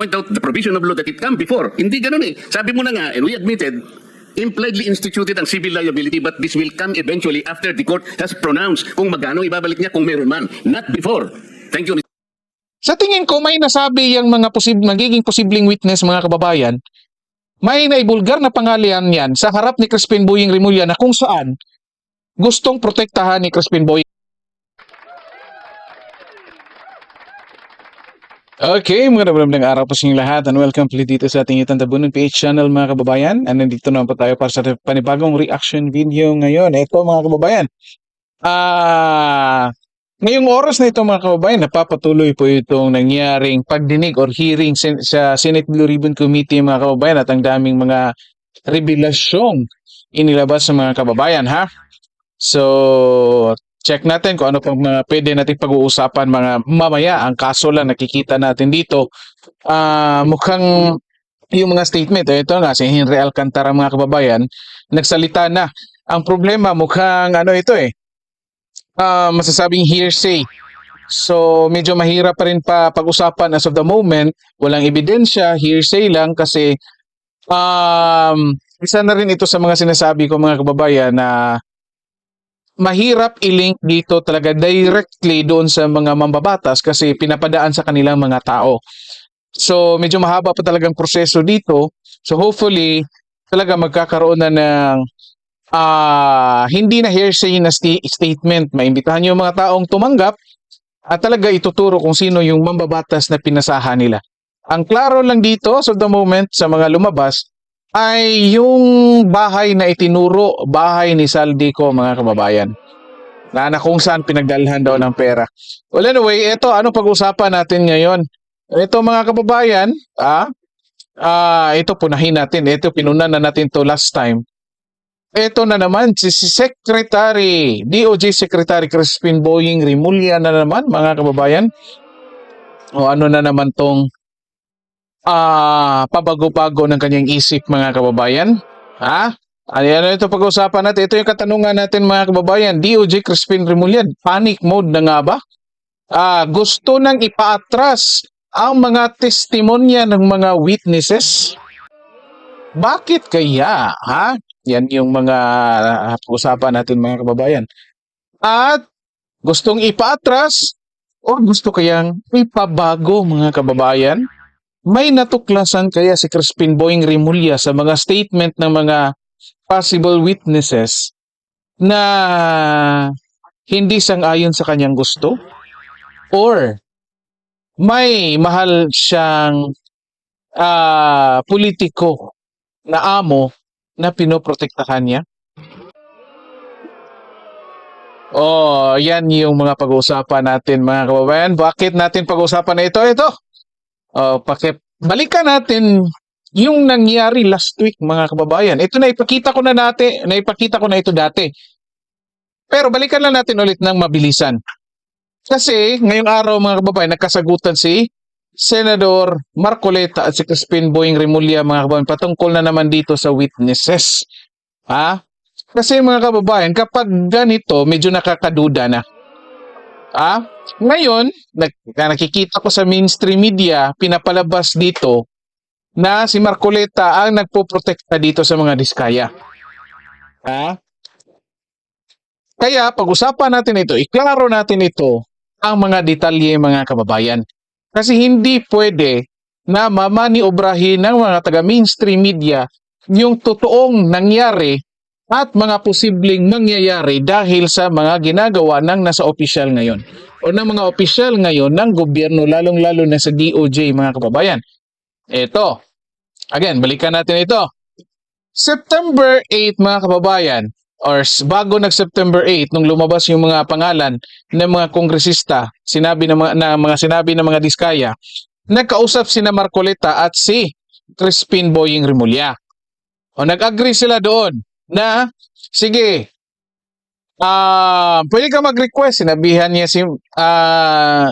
point out the provision of law that it come before. Hindi ganun eh. Sabi mo na nga, and we admitted, impliedly instituted ang civil liability but this will come eventually after the court has pronounced kung magkano ibabalik niya kung meron man. Not before. Thank you. Sa tingin ko, may nasabi yung mga posib magiging posibleng witness mga kababayan, may naibulgar na pangalan yan sa harap ni Crispin Boying Rimulya na kung saan gustong protektahan ni Crispin Boying. Okay, mga magandang araw po sa inyong lahat and welcome po dito sa ating Itang Tabunan PH channel mga kababayan. And nandito naman po tayo para sa panibagong reaction video ngayon. Ito mga kababayan. Ah, ngayong oras na ito mga kababayan, napapatuloy po itong nangyaring pagdinig or hearing sa Senate Blue Ribbon Committee mga kababayan at ang daming mga revelasyong inilabas sa mga kababayan ha. So, check natin kung ano pang mga pwede nating pag-uusapan mga mamaya. Ang kaso lang nakikita natin dito, ah mukhang yung mga statement, eh, ito nga si Henry Alcantara mga kababayan, nagsalita na. Ang problema mukhang ano ito eh, ah, masasabing hearsay. So medyo mahirap pa rin pa pag-usapan as of the moment. Walang ebidensya, hearsay lang kasi um, isa na rin ito sa mga sinasabi ko mga kababayan na mahirap i-link dito talaga directly doon sa mga mambabatas kasi pinapadaan sa kanilang mga tao. So medyo mahaba pa talagang proseso dito. So hopefully talaga magkakaroon na ng ah hindi na hearsay na sti- statement. Maimbitahan yung mga taong tumanggap at talaga ituturo kung sino yung mambabatas na pinasahan nila. Ang klaro lang dito so the moment sa mga lumabas ay yung bahay na itinuro, bahay ni Saldico mga kababayan. Na, kung saan pinagdalhan daw ng pera. Well anyway, ito ano pag-usapan natin ngayon? Ito mga kababayan, ah, ah ito punahin natin. Ito pinuna na natin to last time. Ito na naman si, si Secretary, DOJ Secretary Crispin Boying Rimulya na naman mga kababayan. O ano na naman tong ah pabago-bago ng kanyang isip mga kababayan. Ha? Ano yan ito pag-usapan natin? Ito yung katanungan natin mga kababayan. DOJ Crispin Rimulyan, panic mode na nga ba? Ah, gusto nang ipaatras ang mga testimonya ng mga witnesses? Bakit kaya? Ha? Yan yung mga ah, pag-usapan natin mga kababayan. At gustong ipaatras o gusto kayang ipabago mga kababayan? May natuklasan kaya si Crispin Boying Rimulya sa mga statement ng mga possible witnesses na hindi sang-ayon sa kanyang gusto? Or may mahal siyang ah, politiko na amo na pinoprotektahan niya? Oh, yan yung mga pag-uusapan natin mga kababayan. Bakit natin pag-uusapan na ito? Ito. Oh, paki balikan natin yung nangyari last week mga kababayan. Ito na ipakita ko na natin, naipakita ko na ito dati. Pero balikan lang natin ulit ng mabilisan. Kasi ngayong araw mga kababayan, nagkasagutan si Senador Marcoleta at si Crispin Boying Rimulya mga kababayan patungkol na naman dito sa witnesses. Ha? Kasi mga kababayan, kapag ganito, medyo nakakaduda na. Ah, ngayon, nag, nakikita ko sa mainstream media, pinapalabas dito na si Marcoleta ang nagpoprotekta dito sa mga diskaya. Ha? Kaya pag-usapan natin ito, iklaro natin ito ang mga detalye mga kababayan. Kasi hindi pwede na mamaniobrahin ng mga taga-mainstream media yung totoong nangyari at mga posibleng mangyayari dahil sa mga ginagawa ng nasa opisyal ngayon o ng mga opisyal ngayon ng gobyerno lalong-lalo na sa DOJ mga kababayan. Ito. Again, balikan natin ito. September 8 mga kababayan or bago nag September 8 nung lumabas yung mga pangalan ng mga kongresista, sinabi ng mga, na mga sinabi ng mga diskaya, nagkausap si na Marcoleta at si Crispin Boying Rimulya. O nag-agree sila doon na sige, ah pwede ka mag-request. Sinabihan niya si ah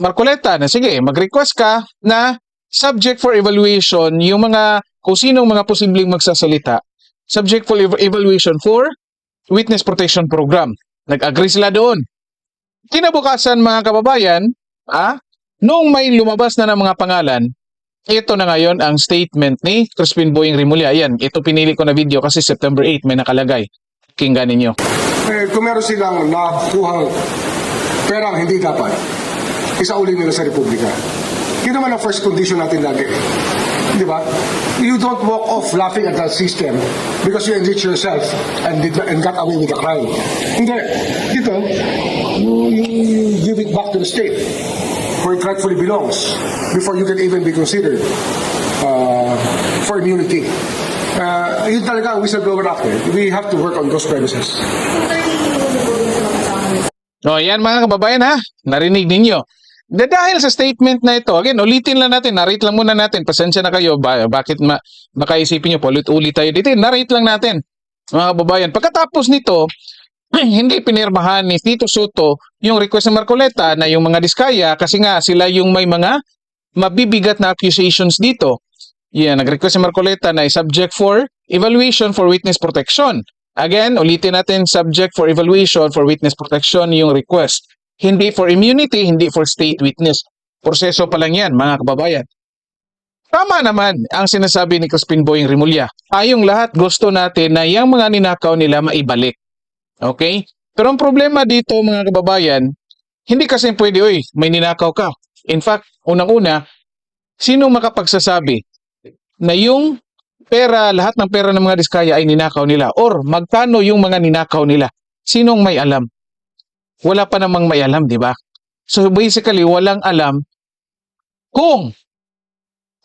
Marcoleta na sige, mag-request ka na subject for evaluation yung mga kung sinong mga posibleng magsasalita. Subject for ev- evaluation for Witness Protection Program. Nag-agree sila doon. Kinabukasan mga kababayan, ah, Nung may lumabas na ng mga pangalan, ito na ngayon ang statement ni Crispin Boying Rimulya. Yan, ito pinili ko na video kasi September 8 may nakalagay. Kinggan ninyo. Eh, kung meron silang nakuhang perang hindi dapat, isauli nila sa Republika. Yun naman ang first condition natin lagi. Di ba? You don't walk off laughing at the system because you enrich yourself and, did, and got away with the crime. Hindi. Dito, you, you, you give it back to the state where it rightfully belongs before you can even be considered uh, for immunity. Uh, yun talaga ang whistleblower act. eh. We have to work on those premises. O yan mga kababayan ha, narinig ninyo. Na dahil sa statement na ito, again, ulitin lang natin, narrate lang muna natin, pasensya na kayo, ba, bakit ma, baka isipin nyo, paulit-ulit tayo dito, narrate lang natin, mga kababayan. Pagkatapos nito, hindi pinirmahan ni Tito Soto yung request ng Marcoleta na yung mga diskaya kasi nga sila yung may mga mabibigat na accusations dito. Yan, nag-request si Marcoleta na i-subject for evaluation for witness protection. Again, ulitin natin subject for evaluation for witness protection yung request. Hindi for immunity, hindi for state witness. Proseso pa lang yan, mga kababayan. Tama naman ang sinasabi ni Crispin Boying Rimulya. Tayong lahat gusto natin na yung mga ninakaw nila maibalik. Okay? Pero ang problema dito mga kababayan, hindi kasi pwede, oy, may ninakaw ka. In fact, unang-una, sino makapagsasabi na yung pera, lahat ng pera ng mga diskaya ay ninakaw nila? Or magkano yung mga ninakaw nila? Sinong may alam? Wala pa namang may alam, di ba? So basically, walang alam kung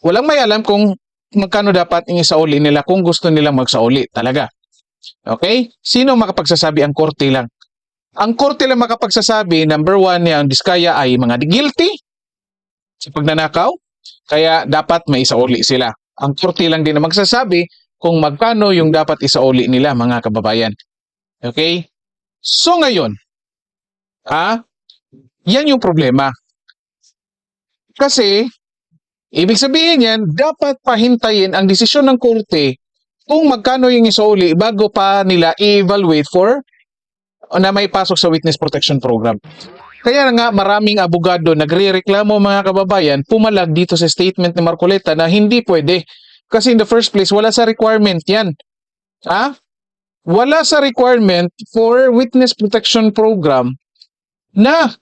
walang may alam kung magkano dapat ang isauli nila kung gusto nilang magsauli talaga. Okay? Sino makapagsasabi? Ang korte lang. Ang korte lang makapagsasabi, number one, ang diskaya ay mga guilty sa pagnanakaw, kaya dapat may isauli sila. Ang korte lang din ang magsasabi kung magkano yung dapat isauli nila, mga kababayan. Okay? So ngayon, ah, yan yung problema. Kasi, ibig sabihin yan, dapat pahintayin ang desisyon ng korte kung magkano yung isauli bago pa nila i-evaluate for na may pasok sa witness protection program. Kaya nga maraming abogado nagre-reklamo mga kababayan pumalag dito sa statement ni Marcoleta na hindi pwede. Kasi in the first place, wala sa requirement yan. Ha? Wala sa requirement for witness protection program na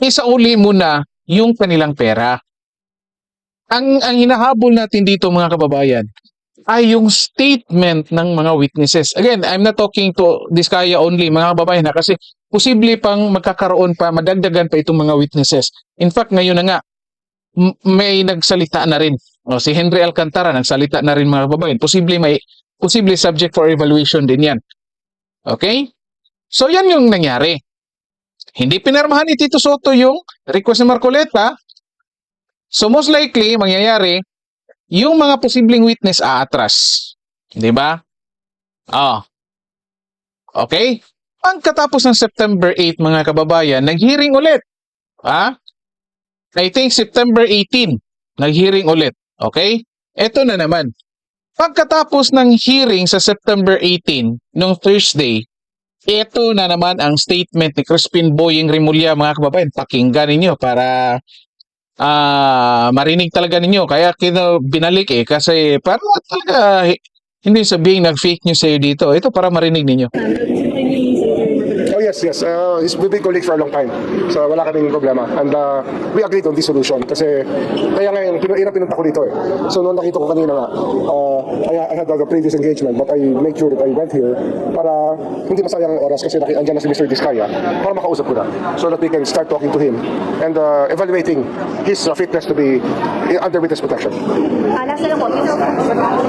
isauli mo na yung kanilang pera. Ang, ang hinahabol natin dito mga kababayan ay yung statement ng mga witnesses. Again, I'm not talking to Diskaya only, mga kababayan ha, kasi posible pang magkakaroon pa, madagdagan pa itong mga witnesses. In fact, ngayon na nga, may nagsalita na rin. O, si Henry Alcantara nagsalita na rin mga kababayan. Posible may posible subject for evaluation din yan. Okay? So yan yung nangyari. Hindi pinirmahan ni Tito Soto yung request ni Marcoleta. So most likely, mangyayari, yung mga posibleng witness aatras. Di ba? Ah. Okay? Pagkatapos ng September 8, mga kababayan, nag-hearing ulit. Ha? I think September 18, nag-hearing ulit. Okay? Ito na naman. Pagkatapos ng hearing sa September 18, nung Thursday, ito na naman ang statement ni Crispin Boying Rimulya, mga kababayan. Pakinggan ninyo para ah marinig talaga ninyo. Kaya kino binalik eh kasi para talaga hi- hindi sabihin nag-fake news sa'yo dito. Ito para marinig ninyo. Yes, yes. Uh, we've been colleagues for a long time. So wala kaming problema. And uh, we agreed on this solution. Kasi kaya ngayon, ina pinunta ko dito eh. So noon nakita ko kanina nga, uh, I, I had a previous engagement but I make sure that I went here para hindi masayang ang oras kasi naki, andyan na si Mr. Diskaya para makausap ko na. So that we can start talking to him and uh, evaluating his uh, fitness to be uh, under witness protection. Ah, last na lang po. You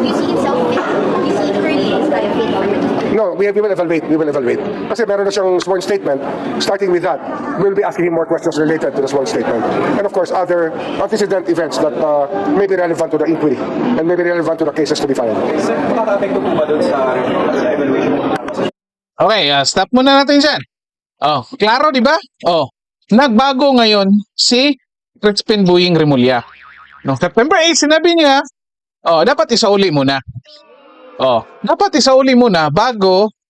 you see himself fit? You see currently is kaya fit already? No, we, we will evaluate. We will evaluate. Kasi meron na siyang sworn statement. Starting with that, we'll be asking him more questions related to the sworn statement. And of course, other antecedent events that uh, may be relevant to the inquiry and may be relevant to the cases to be filed. Sir, makaka-apekto po ba doon sa, sa evaluation? Okay, ah, stop muna natin dyan. Oh, klaro, di ba? Oh, nagbago ngayon si Crispin Buying Rimulya. Noong September 8, sinabi niya, oh, dapat isauli muna. Oh, dapat isauli muna bago ba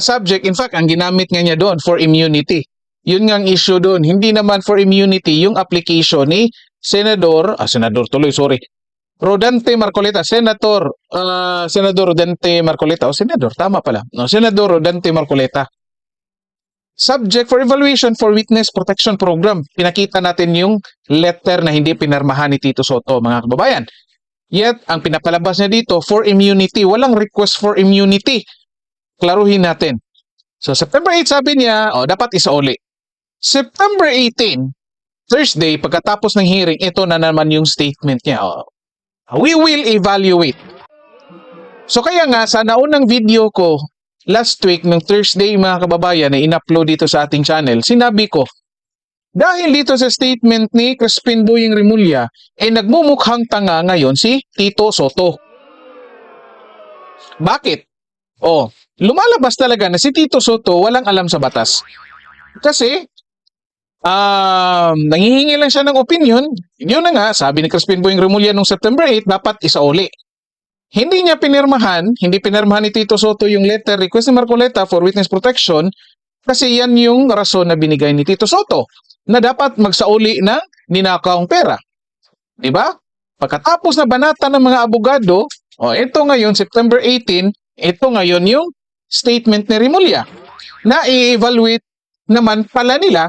subject. In fact, ang ginamit nga niya doon for immunity. Yun nga ang issue doon. Hindi naman for immunity yung application ni Senador, ah, Senador tuloy, sorry. Rodante Marcoleta, Senator, ah, Senador Rodante Marcoleta, o Senador, tama pala. No, Senador Rodante Marcoleta. Subject for evaluation for witness protection program. Pinakita natin yung letter na hindi pinarmahan ni Tito Soto, mga kababayan. Yet, ang pinapalabas niya dito, for immunity. Walang request for immunity. Klaruhin natin. So, September 8, sabi niya, oh, dapat isauli. September 18, Thursday, pagkatapos ng hearing, ito na naman yung statement niya. Oh, we will evaluate. So, kaya nga, sa naunang video ko, last week, ng Thursday, mga kababayan, na in-upload dito sa ating channel, sinabi ko, dahil dito sa statement ni Crispin Boying Rimulya, eh nagmumukhang tanga ngayon si Tito Soto. Bakit? Oh, lumalabas talaga na si Tito Soto walang alam sa batas. Kasi, um, nangihingi lang siya ng opinion. Yun na nga, sabi ni Crispin Boying Rimulya nung September 8, dapat isauli. Hindi niya pinirmahan, hindi pinirmahan ni Tito Soto yung letter request ni Marcoleta for witness protection kasi yan yung rason na binigay ni Tito Soto na dapat magsauli ng ninakawang pera. Di ba? Pagkatapos na banata ng mga abogado, o ito ngayon, September 18, ito ngayon yung statement ni Rimulya na i-evaluate naman pala nila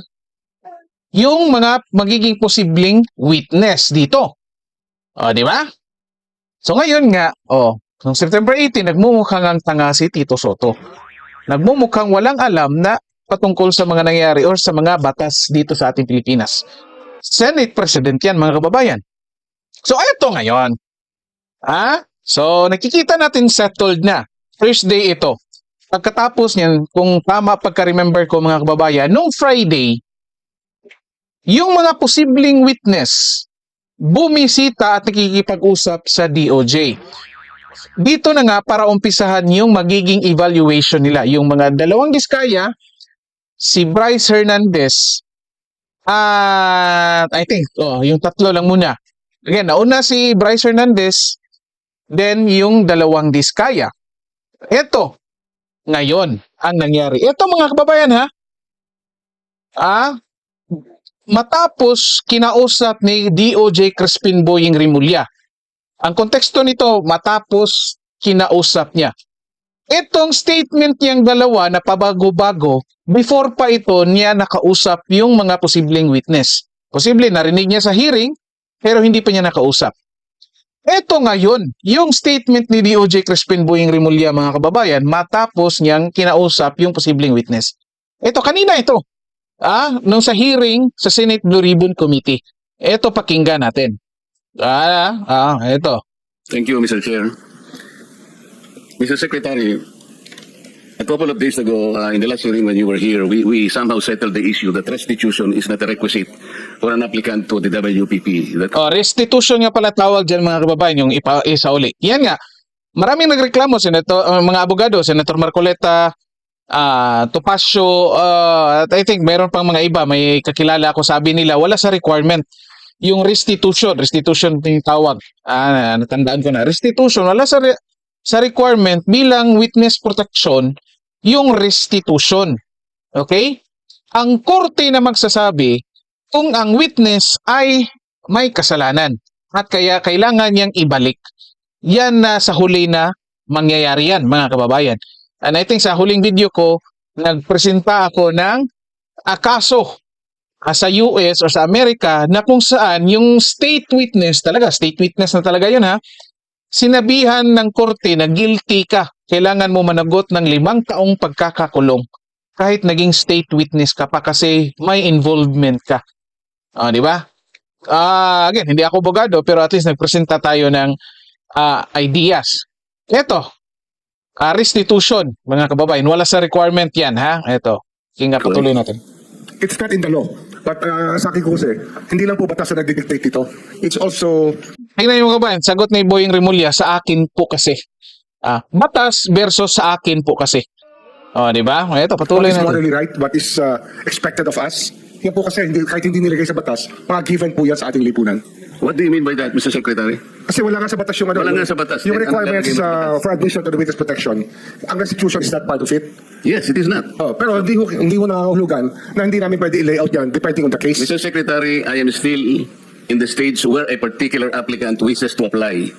yung mga magiging posibleng witness dito. O, di ba? So ngayon nga, oh, noong September 18, nagmumukhang ang tanga si Tito Soto. Nagmumukhang walang alam na patungkol sa mga nangyayari or sa mga batas dito sa ating Pilipinas. Senate President yan, mga kababayan. So, ito ngayon. Ah? So, nakikita natin settled na. First day ito. Pagkatapos niyan, kung tama pagka-remember ko mga kababayan, nung Friday, yung mga posibleng witness bumisita at nakikipag-usap sa DOJ. Dito na nga para umpisahan yung magiging evaluation nila. Yung mga dalawang diskaya, si Bryce Hernandez, at I think, oh, yung tatlo lang muna. Again, nauna si Bryce Hernandez, then yung dalawang diskaya. Ito, ngayon, ang nangyari. Ito mga kababayan ha, ah, matapos kinausap ni DOJ Crispin Boying Rimulya. Ang konteksto nito, matapos kinausap niya. Itong statement niyang dalawa na pabago-bago, before pa ito niya nakausap yung mga posibleng witness. Posible narinig niya sa hearing, pero hindi pa niya nakausap. Ito ngayon, yung statement ni DOJ Crispin Boying Rimulya mga kababayan, matapos niyang kinausap yung posibleng witness. Ito, kanina ito. Ah, nung sa hearing sa Senate Blue Ribbon Committee. Ito pakinggan natin. Ah, ah, ito. Thank you, Mr. Chair. Mr. Secretary, a couple of days ago, uh, in the last hearing when you were here, we, we somehow settled the issue that restitution is not a requisite for an applicant to the WPP. That Oh, restitution nga pala tawag dyan mga kababayan, yung ipa, isauli. Yan nga. Maraming nagreklamo, Senator, uh, mga abogado, Senator Marcoleta, ah Topacio, uh, at I think meron pang mga iba, may kakilala ako, sabi nila, wala sa requirement yung restitution, restitution yung tawag. Ah, natandaan ko na. Restitution, wala sa re- sa requirement bilang witness protection yung restitution. Okay? Ang korte na magsasabi kung ang witness ay may kasalanan at kaya kailangan niyang ibalik. Yan na sa huli na mangyayari yan, mga kababayan. And I think sa huling video ko, nagpresenta ako ng akaso sa US or sa Amerika na kung saan yung state witness, talaga state witness na talaga yun ha, sinabihan ng korte na guilty ka. Kailangan mo managot ng limang taong pagkakakulong kahit naging state witness ka pa kasi may involvement ka. Ah, di ba? Ah, again, hindi ako abogado pero at least nagpresenta tayo ng ah, ideas. Ito, ah, restitution, mga kababayan. Wala sa requirement yan, ha? Ito. Kinga, patuloy natin. It's not in the law. But uh, sa akin ko kasi, hindi lang po batas na nagdidictate ito. It's also Tingnan niyo mga kababayan, sagot ni Boying Rimulya, sa akin po kasi. Ah, batas versus sa akin po kasi. Oh, di ba? Ito, what patuloy is natin. morally right, what is uh, expected of us. Yan po kasi, hindi, kahit hindi nilagay sa batas, mga given po yan sa ating lipunan. what do you mean by that, Mr. Secretary? Kasi wala nga sa batas yung ano. Wala nga sa batas. Yung Ang requirements lalagay mo sa uh, for admission to the witness protection, ang restitution is not part of it. Yes, it is not. Oh, pero hindi ko hindi ko nakakahulugan na hindi namin pwede i-layout yan depending on the case. Mr. Secretary, I am still in the stage where a particular applicant wishes to apply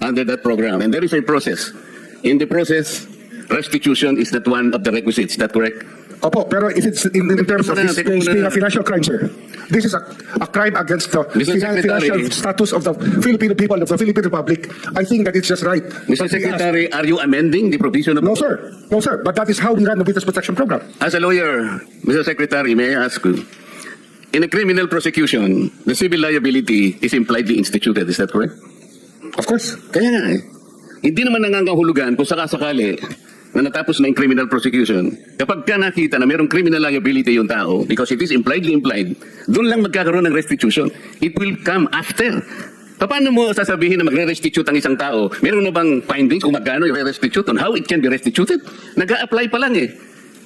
under that program. And there is a process. In the process, restitution is not one of the requisites. Is that correct? Opo, pero if it's in, in terms of this case being a financial crime, sir, this is a, a crime against the Mr. finan- Secretary. financial status of the Filipino people, of the Philippine Republic. I think that it's just right. Mr. But we ask- Secretary, are you amending the provision of... No, sir. No, sir. But that is how we run the witness protection program. As a lawyer, Mr. Secretary, may I ask you, in a criminal prosecution, the civil liability is impliedly instituted. Is that correct? Of course. Kaya nga eh. Hindi naman nangangahulugan kung sakasakali na natapos na yung criminal prosecution, kapag ka nakita na mayroong criminal liability yung tao, because it is impliedly implied, doon lang magkakaroon ng restitution. It will come after. Paano mo sasabihin na magre-restitute ang isang tao? Meron na bang findings kung magkano yung restitute on how it can be restituted? Nag-a-apply pa lang eh.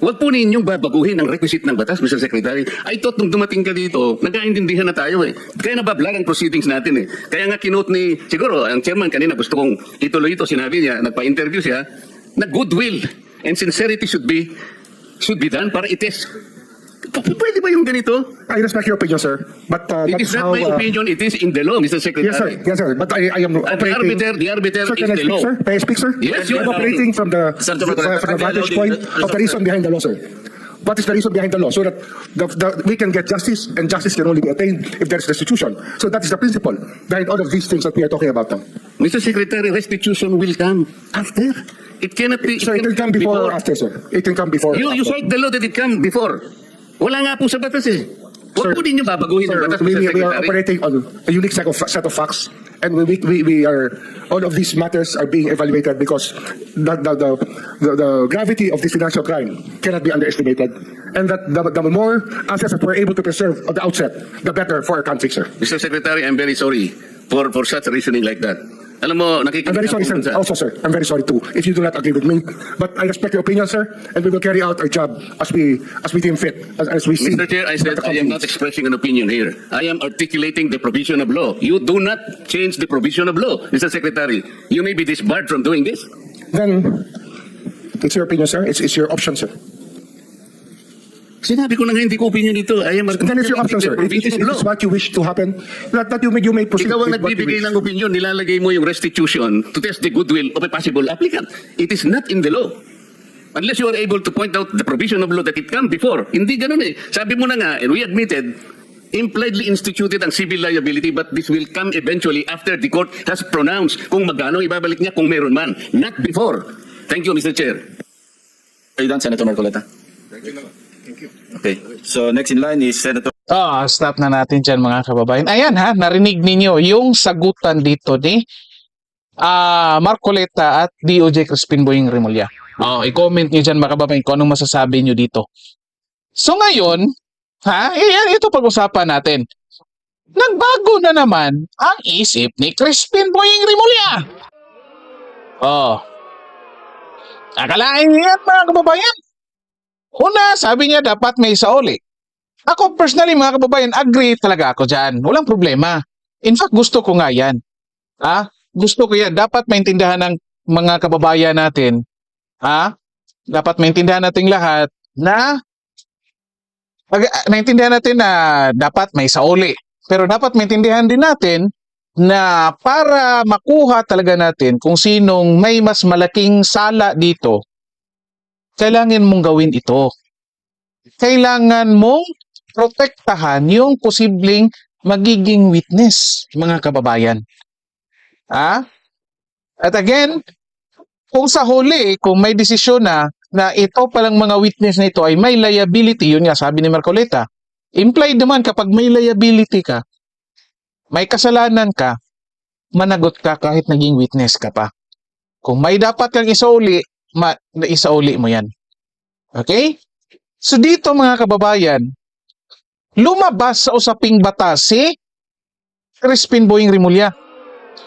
Huwag po ninyong babaguhin ang requisite ng batas, Mr. Secretary. I thought nung dumating ka dito, nagkaintindihan na tayo eh. Kaya nabablag ang proceedings natin eh. Kaya nga kinote ni, siguro, ang chairman kanina gusto kong ituloy ito, sinabi niya, nagpa-interview siya, na goodwill and sincerity should be should be done para ites. P- Pwede ba yung ganito? I respect your opinion, sir. But uh, It is not how... my uh, opinion, it is in the law, Mr. Secretary. Yes, sir. Yes, sir. But I, I am the operating... arbiter, the arbiter Sir, is can I the speak, law. sir? May I speak, sir? Yes, you I'm are. operating from the, Sir, from the vantage point of the reason behind the law, sir. What is the reason behind the law? So that the, the, we can get justice, and justice can only be attained if there is restitution. So that is the principle behind all of these things that we are talking about now. Mr. Secretary, restitution will come after. It cannot be... Sir, it can come before or after, sir. It can come before. You, you after. cite the law that it come before. Wala nga po sa batas eh. Huwag po ninyo babaguhin ang batas, we, Mr. we, we are Secretary. operating on a unique set of, set of facts, and we, we, we are all of these matters are being evaluated because the, the, the, the, the gravity of this financial crime cannot be underestimated, and that the, the more assets that we're able to preserve at the outset, the better for our country, sir. Mr. Secretary, I'm very sorry for for such reasoning like that. Alam mo, nakikinig I'm very sorry, sir. sa- Also, sir, I'm very sorry too if you do not agree with me. But I respect your opinion, sir, and we will carry out our job as we as we deem fit, as, as we see. Mr. Chair, I said I am not expressing an opinion here. I am articulating the provision of law. You do not change the provision of law, Mr. Secretary. You may be disbarred from doing this. Then, it's your opinion, sir. It's, it's your option, sir. Sinabi ko na nga hindi ko opinion dito. I am Then it's your option, sir. If it is, it's law. what you wish to happen, that, that you may, you may proceed Ikaw ang you nagbibigay ng opinion, nilalagay mo yung restitution to test the goodwill of a possible applicant. It is not in the law. Unless you are able to point out the provision of law that it come before. Hindi ganun eh. Sabi mo na nga, and we admitted, impliedly instituted ang civil liability but this will come eventually after the court has pronounced kung magkano ibabalik niya kung meron man. Not before. Thank you, Mr. Chair. Are you done, Senator Marcoleta? Okay. So next in line is Senator Ah, stop na natin dyan mga kababayan. Ayan ha, narinig ninyo yung sagutan dito ni ah Marcoleta at DOJ Crispin Boying Remulla. Oh, i-comment nyo dyan mga kababayan kung anong masasabi nyo dito. So ngayon, ha, ayan, ito pag-usapan natin. Nagbago na naman ang isip ni Crispin Boying Remulla. Oh. Akalain niya mga kababayan. Una, sabi niya dapat may sauli. Ako personally mga kababayan, agree talaga ako dyan. Walang problema. In fact, gusto ko nga yan. Ha? Gusto ko yan. Dapat maintindihan ng mga kababayan natin, ha? Dapat maintindihan nating lahat na Ag- naintindihan natin na dapat may sauli. Pero dapat maintindihan din natin na para makuha talaga natin kung sinong may mas malaking sala dito, kailangan mong gawin ito. Kailangan mong protektahan yung posibleng magiging witness, mga kababayan. Ah? At again, kung sa huli, kung may desisyon na na ito palang mga witness na ito ay may liability, yun nga sabi ni Marcoleta, implied naman kapag may liability ka, may kasalanan ka, managot ka kahit naging witness ka pa. Kung may dapat kang isauli, ma- isauli mo yan. Okay? So dito mga kababayan, lumabas sa usaping batas si Crispin Boying Rimulya.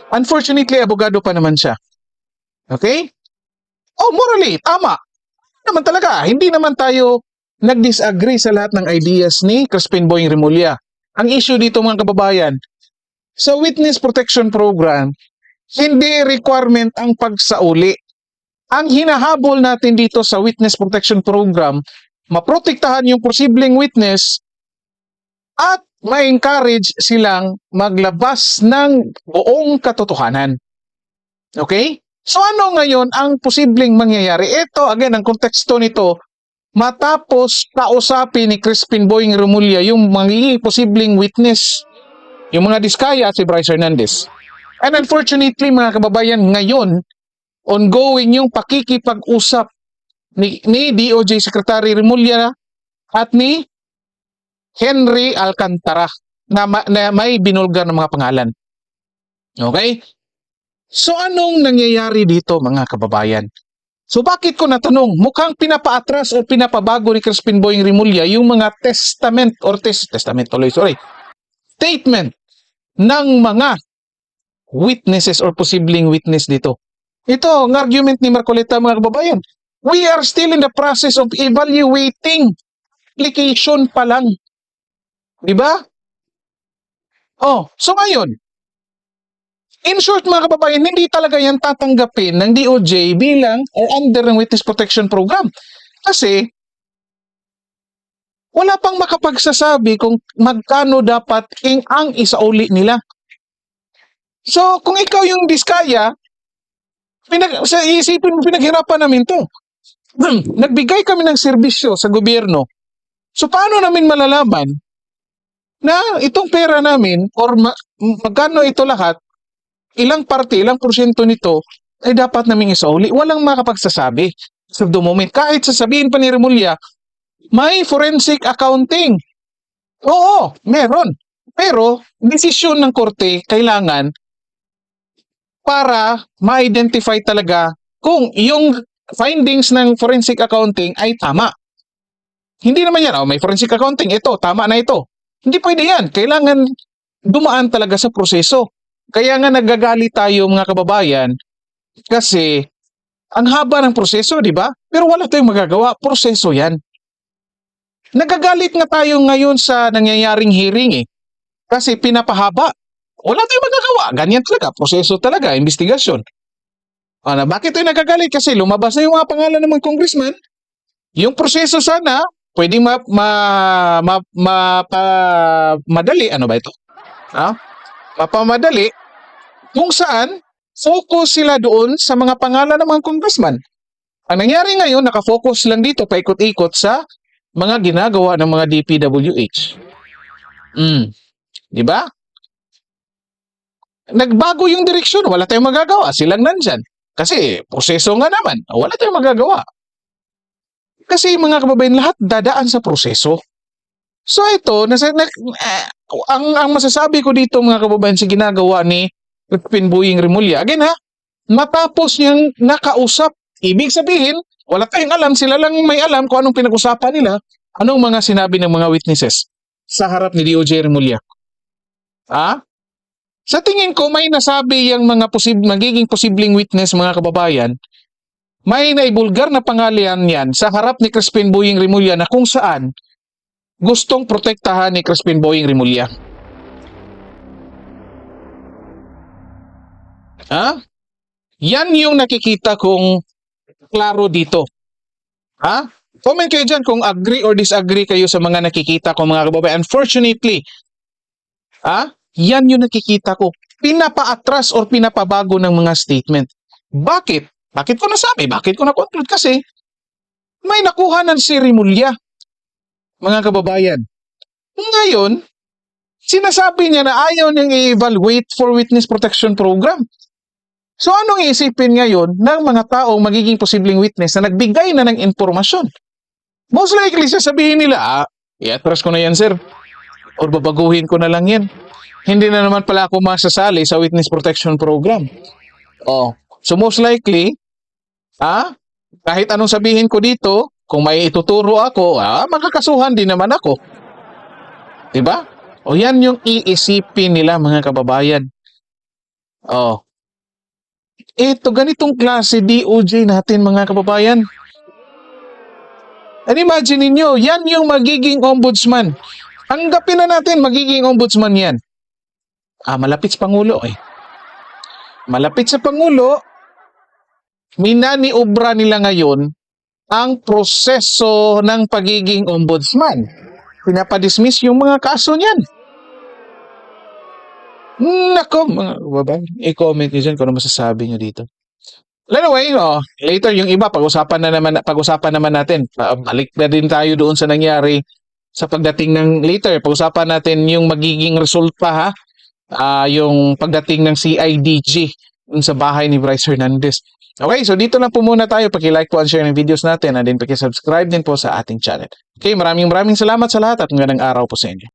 Unfortunately, abogado pa naman siya. Okay? Oh, morally, tama. Naman talaga, hindi naman tayo nag-disagree sa lahat ng ideas ni Crispin Boying Rimulya. Ang issue dito mga kababayan, sa Witness Protection Program, Hindi requirement ang pagsauli. Ang hinahabol natin dito sa Witness Protection Program, maprotektahan yung posibleng witness at ma-encourage silang maglabas ng buong katotohanan. Okay? So ano ngayon ang posibleng mangyayari? Ito, again, ang konteksto nito, matapos kausapin ni Crispin Boying Remulla yung magiging posibleng witness, yung mga diskaya at si Bryce Hernandez. And unfortunately, mga kababayan, ngayon, ongoing yung pakikipag-usap ni, ni DOJ Secretary Remulla at ni Henry Alcantara na, ma- na may binulgar ng mga pangalan. Okay? So anong nangyayari dito mga kababayan? So bakit ko natanong, mukhang pinapaatras o pinapabago ni Crispin Boying Remulla yung mga testament or test, testament tuloy, sorry, statement ng mga witnesses or posibleng witness dito. Ito, ang argument ni Marcoleta mga kababayan. We are still in the process of evaluating application pa lang. Di ba? Oh, so ngayon, in short mga kababayan, hindi talaga yan tatanggapin ng DOJ bilang or under ng Witness Protection Program. Kasi, wala pang makapagsasabi kung magkano dapat king ang isauli nila. So, kung ikaw yung diskaya, pinag, sa isipin mo, pinaghirapan namin to. Nagbigay kami ng serbisyo sa gobyerno. So, paano namin malalaman na itong pera namin or ma- magkano ito lahat, ilang parte, ilang porsyento nito ay dapat naming isauli. Walang makapagsasabi. So, the moment, kahit sasabihin pa ni Remulla, may forensic accounting. Oo, meron. Pero, desisyon ng korte kailangan para ma-identify talaga kung yung findings ng forensic accounting ay tama. Hindi naman yan, oh, may forensic accounting, ito, tama na ito. Hindi pwede yan. Kailangan dumaan talaga sa proseso. Kaya nga nagagalit tayo mga kababayan kasi ang haba ng proseso, di ba? Pero wala tayong magagawa. Proseso yan. Nagagalit nga tayo ngayon sa nangyayaring hearing eh. Kasi pinapahaba. Wala tayong magagawa. Ganyan talaga. Proseso talaga. Investigasyon. Ano, bakit tayo nagagalit? Kasi lumabas na yung mga pangalan ng mga congressman. Yung proseso sana, pwedeng ma, ma, ma, mapa- madali. Ano ba ito? Ha? Mapamadali. Kung saan, focus sila doon sa mga pangalan ng mga congressman. Ang nangyari ngayon, nakafocus lang dito, paikot-ikot sa mga ginagawa ng mga DPWH. Mm. Di ba? Nagbago yung direksyon, wala tayong magagawa, silang nandyan. Kasi proseso nga naman, wala tayong magagawa. Kasi mga kababayan, lahat dadaan sa proseso. So ito, nasa, na, eh, ang, ang masasabi ko dito mga kababayan sa ginagawa ni Pin Boying Remulla, again ha, matapos niyang nakausap, ibig sabihin, wala tayong alam, sila lang may alam kung anong pinag-usapan nila, anong mga sinabi ng mga witnesses sa harap ni DOJ Remulla. Ha? Sa tingin ko, may nasabi yung mga posib magiging posibleng witness mga kababayan, may naibulgar na pangalan yan sa harap ni Crispin Boying Remulla na kung saan gustong protektahan ni Crispin Boying Remulla. Ha? Yan yung nakikita kong klaro dito. Ha? Comment kayo dyan kung agree or disagree kayo sa mga nakikita ko mga kababayan. Unfortunately, ha? Yan yung nakikita ko. Pinapaatras or pinapabago ng mga statement. Bakit? Bakit ko nasabi? Bakit ko na-conclude? Kasi may nakuha ng si Rimulya, mga kababayan. Ngayon, sinasabi niya na ayaw niyang i-evaluate for witness protection program. So anong iisipin ngayon ng mga taong magiging posibleng witness na nagbigay na ng impormasyon? Most likely, sasabihin nila, ah, i-atras ko na yan, sir. Or babaguhin ko na lang yan. Hindi na naman pala ako masasali sa witness protection program. Oh, so most likely, ah, kahit anong sabihin ko dito, kung may ituturo ako, ah, makakasuhan din naman ako. 'Di ba? O yan yung iisipin nila mga kababayan. Oh. Ito, ganitong klase DOJ natin mga kababayan. And imagine ninyo, yan yung magiging ombudsman. Tanggapin na natin, magiging ombudsman yan. Ah, malapit sa Pangulo eh. malapit sa Pangulo, minani obra nila ngayon ang proseso ng pagiging ombudsman. Pinapadismiss yung mga kaso niyan. Nako, mga babae, i-comment nyo dyan kung ano masasabi nyo dito. Anyway, oh, later yung iba, pag-usapan na naman, pag-usapan naman natin. Pa- Balik na din tayo doon sa nangyari sa pagdating ng later. Pag-usapan natin yung magiging resulta ha. Ah, yung pagdating ng CIDG sa bahay ni Bryce Hernandez. Okay, so dito lang po muna tayo. Paki-like po and share ng videos natin and then paki-subscribe din po sa ating channel. Okay, maraming maraming salamat sa lahat at magandang araw po sa inyo.